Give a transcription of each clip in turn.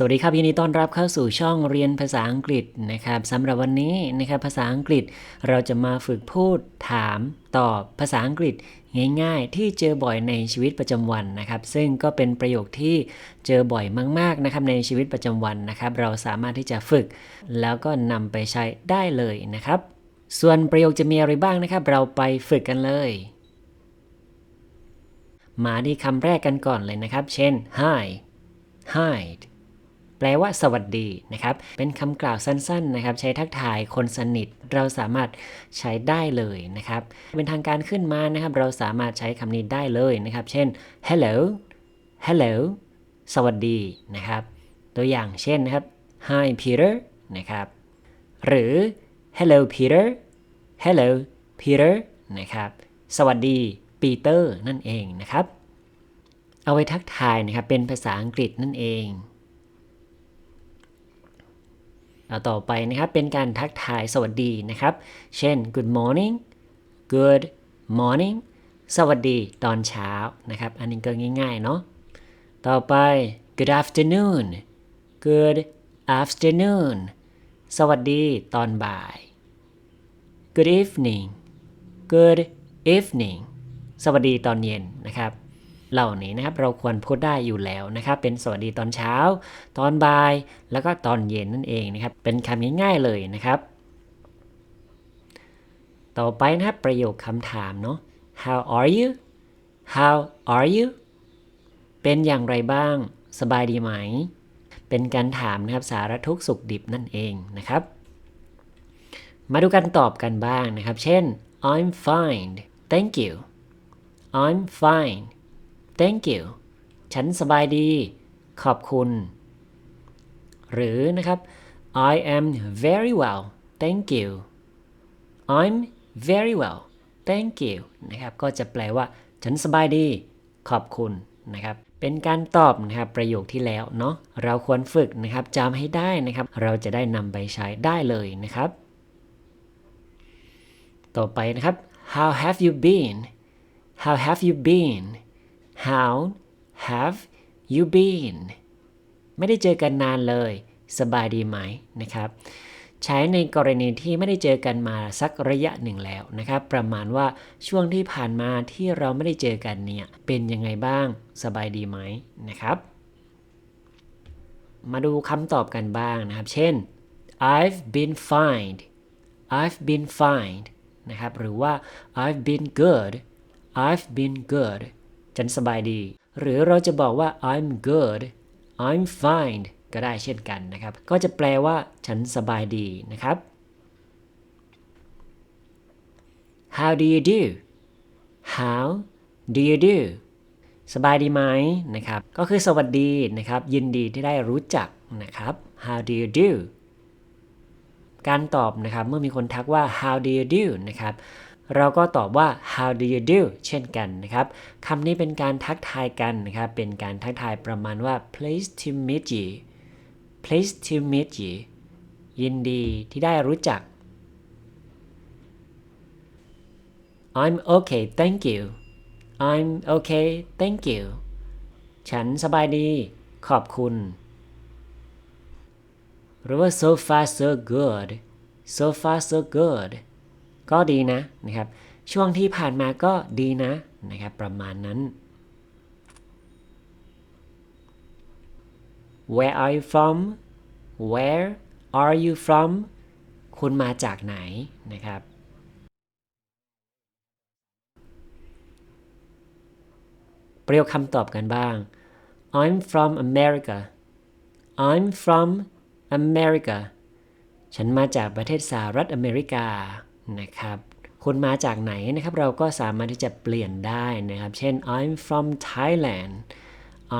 สวัสดีครับยินดีต้อนรับเข้าสู่ช่องเรียนภาษาอังกฤษนะครับสำหรับวันนี้นะครับภาษาอังกฤษเราจะมาฝึกพูดถามตอบภาษาอังกฤษง่ายๆ ที่เจอบ่อยในชีวิตประจำวันนะครับ ซึ่งก็เป็นประโยคที่เจอบ่อยมากๆนะครับในชีวิตประจำวันนะครับ เราสามารถที่จะฝึก แล้วก็นำไปใช้ได้เลยนะครับ ส่วนประโยคจะมีอะไรบ้างนะครับ เราไปฝึกกันเลย มาที่คำแรกกันก่อนเลยนะครับ เช่น hi hide แปลว่าสวัสดีนะครับ เป็นคำกล่าวสั้นๆนะครับ ใช้ทักทายคนสนิท เราสามารถใช้ได้เลยนะครับ เป็นทางการขึ้นมานะครับ เราสามารถใช้คำนี้ได้เลยนะครับ เช่น hello hello สวัสดีนะครับ ตัวอย่างเช่นนะครับ hi Peter นะครับ หรือ hello Peter hello Peter นะครับ สวัสดีปีเตอร์นั่นเองนะครับ เอาไว้ทักทายนะครับ เป็นภาษาอังกฤษนั่นเอง เอาต่อไปนะครับเป็นการทักทายสวัสดีนะครับ เช่น good morning good morning สวัสดีตอนเช้านะครับ อันนี้ก็ง่ายๆเนาะต่อไป good afternoon good afternoon สวัสดีตอนบ่าย good evening good evening สวัสดีตอนเย็นนะครับ เหล่านี้นะครับเราควรพูดได้อยู่แล้วนะครับ เป็นสวัสดีตอนเช้า ตอนบ่าย แล้วก็ตอนเย็นนั่นเองนะครับ เป็นคำง่ายๆเลยนะครับ ต่อไปนะครับประโยคคำถามเนาะ How are you How are you เป็นอย่างไรบ้าง สบายดีไหม เป็นการถามนะครับสารทุกสุขดิบนั่นเองนะครับ มาดูกันตอบกันบ้างนะครับ เช่น I'm fine thank you I'm fine thank you ฉันสบายดี ขอบคุณ หรือนะครับ I am very well thank you I'm very well thank you นะครับ ก็จะแปลว่า ฉันสบายดี ขอบคุณนะครับ เป็นการตอบนะครับประโยคที่แล้วเนาะ เราควรฝึกนะครับจำให้ได้นะครับ เราจะได้นำไปใช้ได้เลยนะครับ ต่อไปนะครับ how have you been how have you been how have you been ไม่ได้เจอกันนานเลย สบายดีไหมนะครับ ใช้ในกรณีที่ไม่ได้เจอกันมาสักระยะหนึ่งแล้วนะครับ ประมาณว่าช่วงที่ผ่านมาที่เราไม่ได้เจอกันเนี่ย เป็นยังไงบ้าง สบายดีไหมนะครับ มาดูคำตอบกันบ้างนะครับ เช่น I've been fine I've been fine นะครับ หรือว่า I've been good I've been good ฉันสบายดี หรือเราจะบอกว่า I'm good I'm fine ก็ได้เช่นกันนะครับ ก็จะแปลว่า ฉันสบายดีนะครับ How do you do How do you do สบายดีไหมนะครับ ก็คือสวัสดีนะครับ ยินดีที่ได้รู้จักนะครับ How do you do การตอบนะครับ เมื่อมีคนทักว่า How do you do นะครับ เราก็ตอบว่า how do you do เช่นกันนะครับคำนี้เป็นการทักทายกันนะครับ เป็นการทักทายประมาณว่า pleased to meet you pleased to meet you ยินดีที่ได้รู้จัก I'm okay thank you I'm okay thank you ฉันสบายดี ขอบคุณ หรือว่า so far so good so far so good ก็ดีนะนะครับ ช่วงที่ผ่านมาก็ดีนะนะครับ ประมาณนั้น Where are you from Where are you from คุณมาจากไหนนะครับ ประโยคคำตอบกันบ้าง I'm from America I'm from America ฉันมาจากประเทศสหรัฐอเมริกา นะครับคุณมาจากไหนนะครับเราก็สามารถที่จะเปลี่ยนได้นะครับ เช่น I'm from Thailand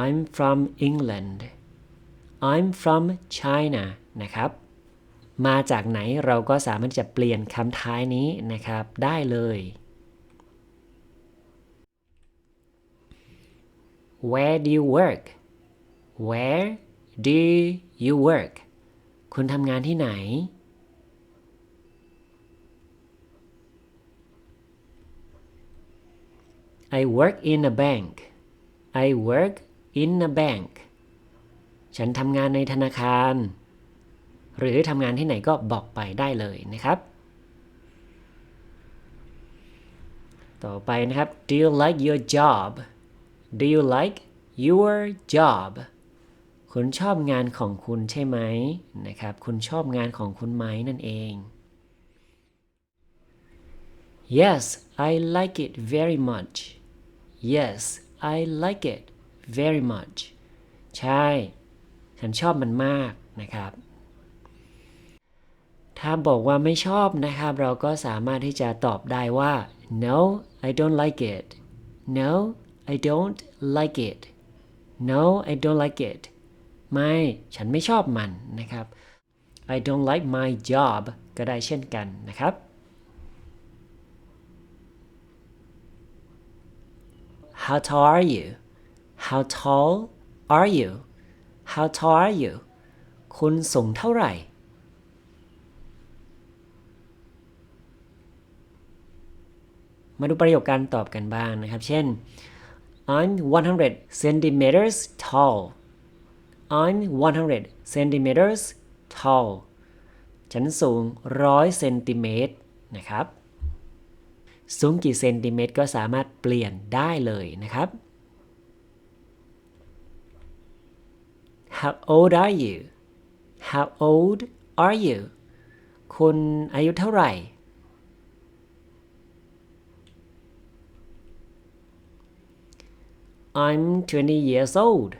I'm from England I'm from China นะครับมาจากไหนเราก็สามารถจะเปลี่ยนคำท้ายนี้นะครับได้เลย Where do you work Where do you work คุณทำงานที่ไหน I work in a bank I work in a bank ฉันทำงานในธนาคาร หรือทำงานที่ไหนก็บอกไปได้เลยนะครับ ต่อไปนะครับ do you like your job do you like your job คุณชอบงานของคุณใช่ไหมนะครับ คุณชอบงานของคุณไหมนั่นเอง Yes I like it very much Yes I like it very much ใช่ ฉันชอบมันมากนะครับ ถ้าบอกว่าไม่ชอบนะครับ เราก็สามารถที่จะตอบได้ว่า no I don't like it no I don't like it no I don't like it ไม่ ฉันไม่ชอบมันนะครับ I don't like my job ก็ได้เช่นกันนะครับ How tall are you How tall are you How tall are you คุณสูงเท่าไหร่ มาดูประโยคการตอบกันบ้างนะครับ เช่น I'm 100 centimeters tall I'm 100 centimeters tall ฉันสูง 100 เซนติเมตรนะครับ สูงกี่เซนติเมตรก็สามารถเปลี่ยนได้เลยนะครับ How old are you How old are you คุณอายุเท่าไหร่ I'm 20 years old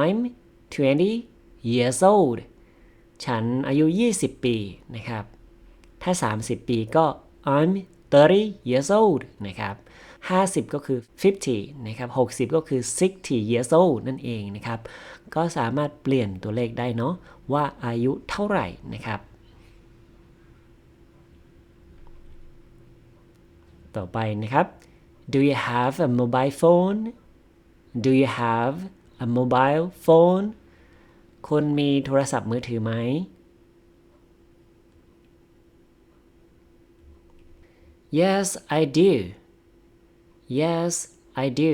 I'm 20 years old ฉันอายุ 20 ปีนะครับ ถ้า 30 ปีก็ I'm 30 years old นะครับ50 ก็คือ 50 นะครับ 60 ก็คือ 60 years old นั่นเองนะครับ ก็สามารถเปลี่ยนตัวเลขได้เนาะว่าอายุเท่าไหร่นะครับ ต่อไปนะครับ Do you have a mobile phone Do you have a mobile phone คุณมีโทรศัพท์มือถือไหม Yes I do Yes I do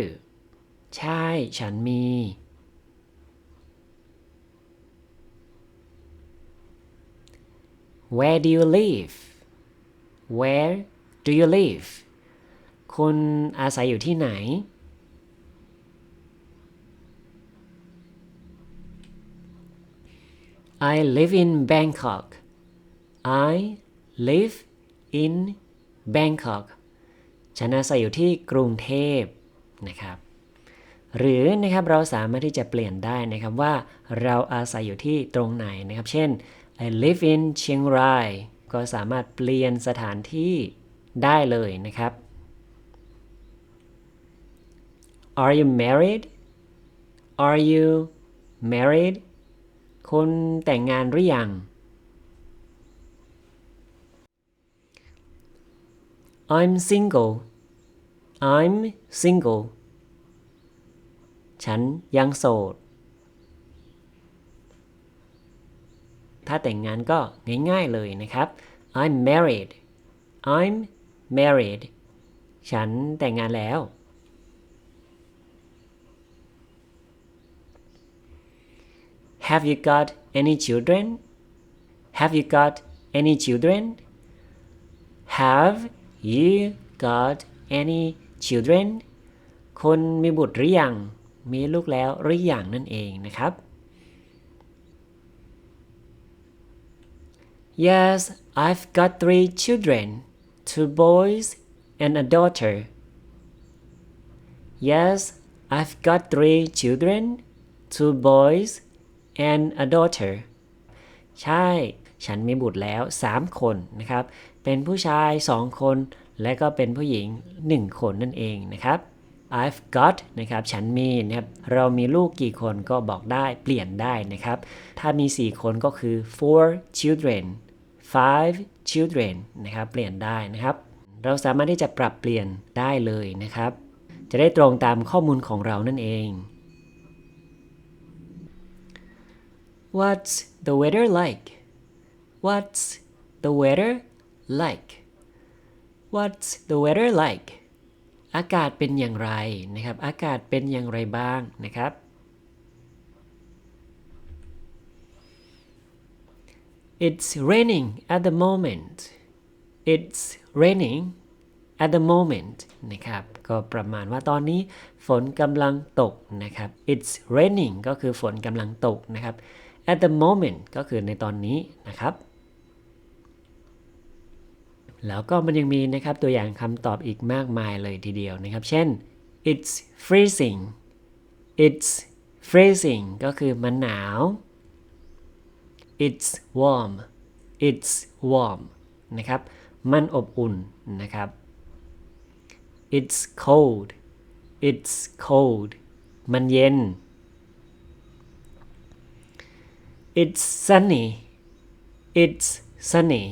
ใช่ ฉันมี Where do you live Where do you live คุณอาศัยอยู่ที่ไหน I live in Bangkok I live in Bangkok ฉันอาศัยอยู่ที่กรุงเทพนะครับ หรือนะครับเราสามารถที่จะเปลี่ยนได้นะครับว่าเราอาศัยอยู่ที่ตรงไหนนะครับ เช่น I live in เชียงรายก็สามารถเปลี่ยนสถานที่ได้เลยนะครับ Are you married Are you married คุณแต่งงานหรือยัง I'm single I'm single ฉันยังโสด ถ้าแต่งงานก็ง่ายๆเลยนะครับ I'm married I'm married ฉันแต่งงานแล้ว Have you got any children Have you got any children Have you got any children คุณมีบุตรหรือยัง มีลูกแล้วหรือยังนั่นเองนะครับ Yes I've got three children two boys and a daughter Yes I've got three children two boys and a daughter ใช่ ฉันมีบุตรแล้ว 3 คนนะครับ เป็นผู้ชาย 2 คน และก็เป็นผู้หญิง 1 คนนั่นเองนะครับ I've got นะครับ ฉันมีนะครับ เรามีลูกกี่คนก็บอกได้เปลี่ยนได้นะครับ ถ้ามี 4 คนก็คือ four children five children นะครับ เปลี่ยนได้นะครับ เราสามารถที่จะปรับเปลี่ยนได้เลยนะครับ จะได้ตรงตามข้อมูลของเรานั่นเอง What's the weather like? What's the weather like What's the weather like อากาศเป็นอย่างไรนะครับ อากาศเป็นอย่างไรบ้างนะครับ It's raining at the moment It's raining at the moment นะครับ ก็ประมาณว่าตอนนี้ฝนกำลังตกนะครับ It's raining ก็คือฝนกำลังตกนะครับ at the moment ก็คือในตอนนี้นะครับ แล้วก็มันยังมีนะครับตัวอย่างคำตอบอีกมากมายเลยทีเดียวนะครับ เช่น it's freezing it's freezing ก็คือมันหนาว it's warm it's warm นะครับ มันอบอุ่นนะครับ it's cold it's cold มันเย็น it's sunny it's sunny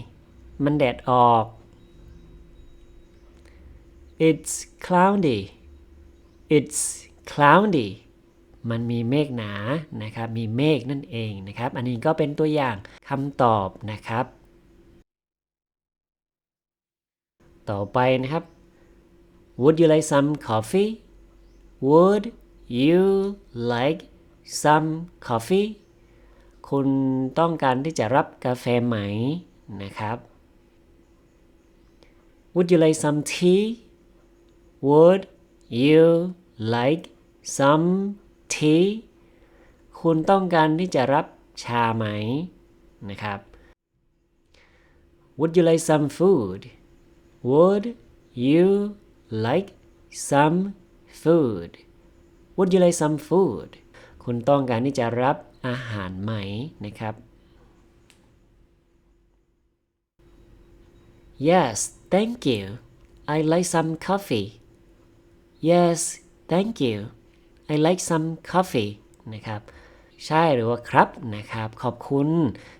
มันแดดออก it's cloudy it's cloudy มันมีเมฆหนานะครับ มีเมฆนั่นเองนะครับ อันนี้ก็เป็นตัวอย่างคำตอบนะครับ ต่อไปนะครับ Would you like some coffee Would you like some coffee คุณต้องการที่จะรับกาแฟไหมนะครับ Would you like some tea Would you like some tea คุณต้องการที่จะรับชาไหมนะครับ Would you like some food Would you like some food Would you like some food คุณต้องการที่จะรับอาหารไหมนะครับ Yes thank you I like some coffee Yes thank you I like some coffee นะครับ ใช่หรือว่าครับนะครับ ขอบคุณ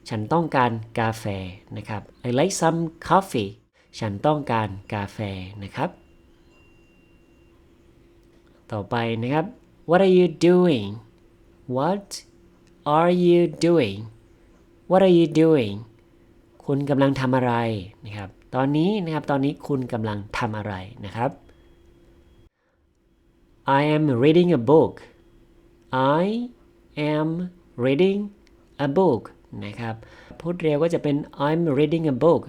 ฉันต้องการกาแฟนะครับ I like some coffee ฉันต้องการกาแฟนะครับ ต่อไปนะครับ What are you doing What are you doing What are you doing คุณกำลังทำอะไรนะครับ ตอนนี้นะครับ ตอนนี้คุณกำลังทำอะไรนะครับ I am reading a book I am reading a book นะครับ พูดเร็วก็จะเป็น I'm reading a book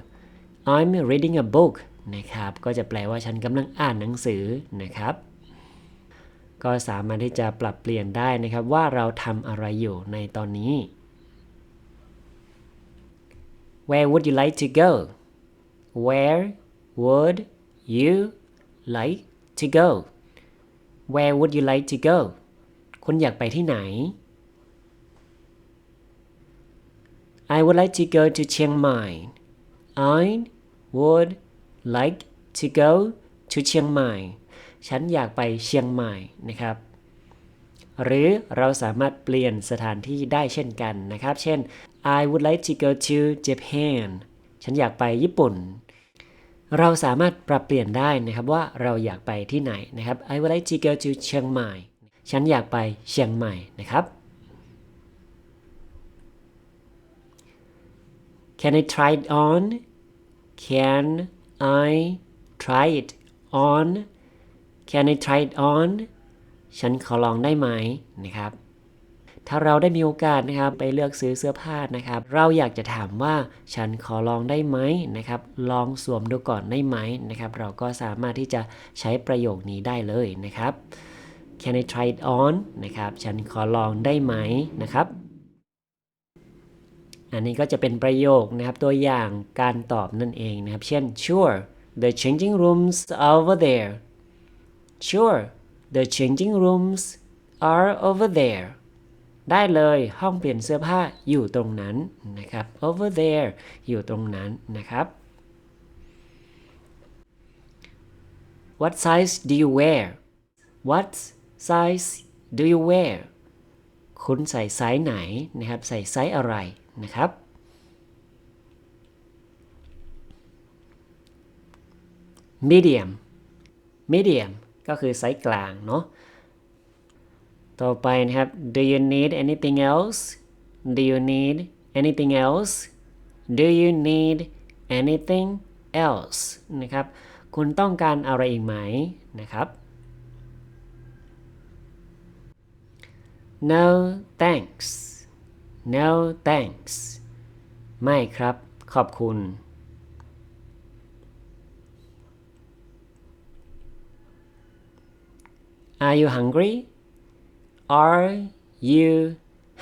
I'm reading a book นะครับ ก็จะแปลว่าฉันกำลังอ่านหนังสือนะครับ ก็สามารถที่จะปรับเปลี่ยนได้นะครับว่าเราทำอะไรอยู่ในตอนนี้ Where would you like to go Where would you like to go Where would you like to go คุณอยากไปที่ไหน I would like to go to Chiang Mai I would like to go to Chiang Mai ฉันอยากไปเชียงใหม่นะครับ หรือเราสามารถเปลี่ยนสถานที่ได้เช่นกันนะครับ เช่น I would like to go to Japan ฉันอยากไปญี่ปุ่น เราสามารถปรับเปลี่ยนได้นะครับว่าเราอยากไปที่ไหนนะครับ I would like to go to เชียงใหม่ ฉันอยากไปเชียงใหม่นะครับ Can I try it on Can I try it on Can I try it on ฉันขอลองได้ไหมนะครับ ถ้าเราได้มีโอกาสนะครับไปเลือกซื้อเสื้อผ้านะครับ เราอยากจะถามว่าฉันขอลองได้ไหมนะครับ ลองสวมดูก่อนได้ไหมนะครับ เราก็สามารถที่จะใช้ประโยคนี้ได้เลยนะครับ Can I try it on นะครับ ฉันขอลองได้ไหมนะครับ อันนี้ก็จะเป็นประโยคนะครับตัวอย่างการตอบนั่นเองนะครับ เช่น sure the changing rooms over there sure the changing rooms are over there ได้เลยห้องเปลี่ยนเสื้อผ้าอยู่ตรงนั้นนะครับ over there อยู่ตรงนั้นนะครับ What size do you wear What size do you wear คุณใส่ไซส์ไหนนะครับ ใส่ไซส์อะไรนะครับ medium medium ก็คือไซส์กลางเนาะ ต่อไปนะครับ do you need anything else do you need anything else do you need anything else นะครับ คุณต้องการอะไรอีกไหมนะครับ no thanks no thanks ไม่ครับ ขอบคุณ Are you hungry Are you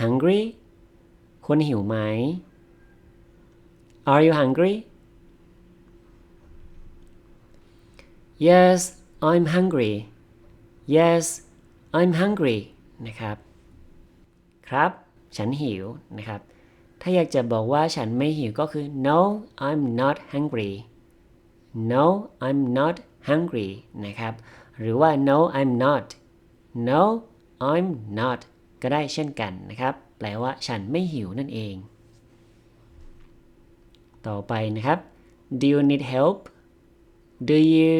hungry คุณหิวไหม Are you hungry Yes I'm hungry Yes I'm hungry นะครับ ครับ ฉันหิวนะครับ ถ้าอยากจะบอกว่าฉันไม่หิวก็คือ no I'm not hungry no I'm not hungry นะครับ หรือว่า no I'm not no I'm not ก็ได้เช่นกันนะครับ แปลว่าฉันไม่หิวนั่นเอง ต่อไปนะครับ do you need help do you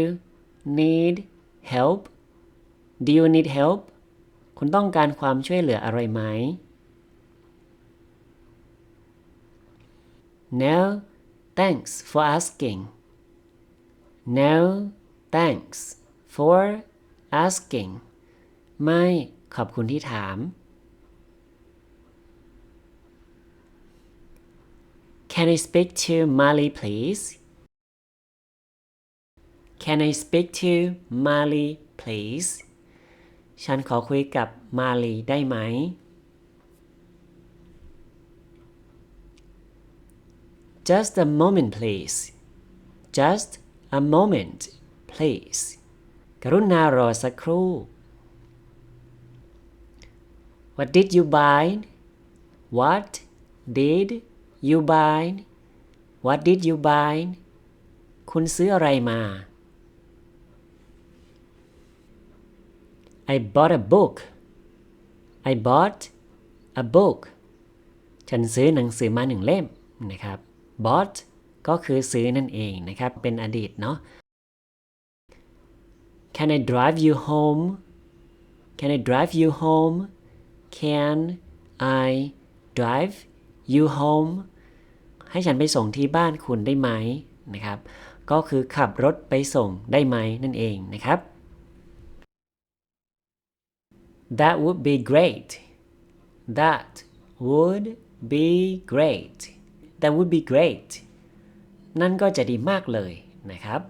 need help do you need help คุณต้องการความช่วยเหลืออะไรไหม No thanks for asking No thanks for asking ไม่ ขอบคุณที่ถาม Can I speak to Mali please Can I speak to Mali please ฉันขอคุยกับมาลีได้ไหม Just a moment please Just a moment please กรุณารอสักครู่ What did you buy What did you buy What did you buy คุณซื้ออะไรมา I bought a book I bought a book ฉันซื้อหนังสือมาหนึ่งเล่มนะครับ bought ก็คือซื้อนั่นเองนะครับ เป็นอดีตเนาะ Can I drive you home Can I drive you home Can I drive you home ให้ฉันไปส่งที่บ้านคุณได้ไหมนะครับ ก็คือขับรถไปส่งได้ไหมนั่นเองนะครับ That would be great. That would be great. That would be great. นั่นก็จะดีมากเลยนะครับ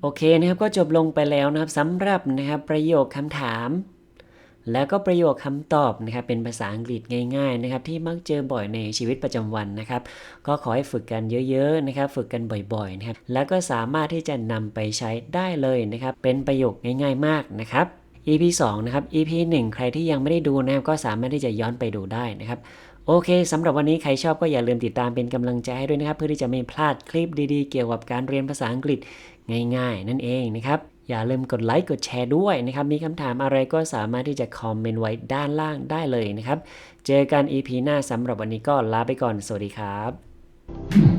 โอเคนะครับก็จบลงไปแล้วนะครับสำหรับนะครับประโยคคำถาม แล้วก็ประโยคคำตอบนะครับเป็นภาษาอังกฤษง่าย ๆนะครับ ที่มักเจอบ่อยในชีวิตประจำวันนะครับ ก็ขอให้ฝึกกันเยอะๆนะครับ ฝึกกันบ่อยๆนะครับ แล้วก็สามารถที่จะนำไปใช้ได้เลยนะครับ เป็นประโยคง่าย ๆ มากนะครับ EP 2นะครับ EP 1 ใครที่ยังไม่ได้ดูนะครับก็สามารถที่จะย้อนไปดูได้นะครับ โอเคสำหรับวันนี้ใครชอบก็อย่าลืมติดตามเป็นกำลังใจให้ด้วยนะครับ เพื่อที่จะไม่พลาดคลิปดีๆ เกี่ยวกับการเรียนภาษาอังกฤษง่าย ๆ นั่นเองนะครับ อย่าลืมกดไลค์กดแชร์ด้วยนะครับ มีคำถามอะไรก็สามารถที่จะคอมเมนต์ไว้ด้านล่างได้เลยนะครับ เจอกัน EP หน้าสำหรับวันนี้ก็ลาไปก่อน สวัสดีครับ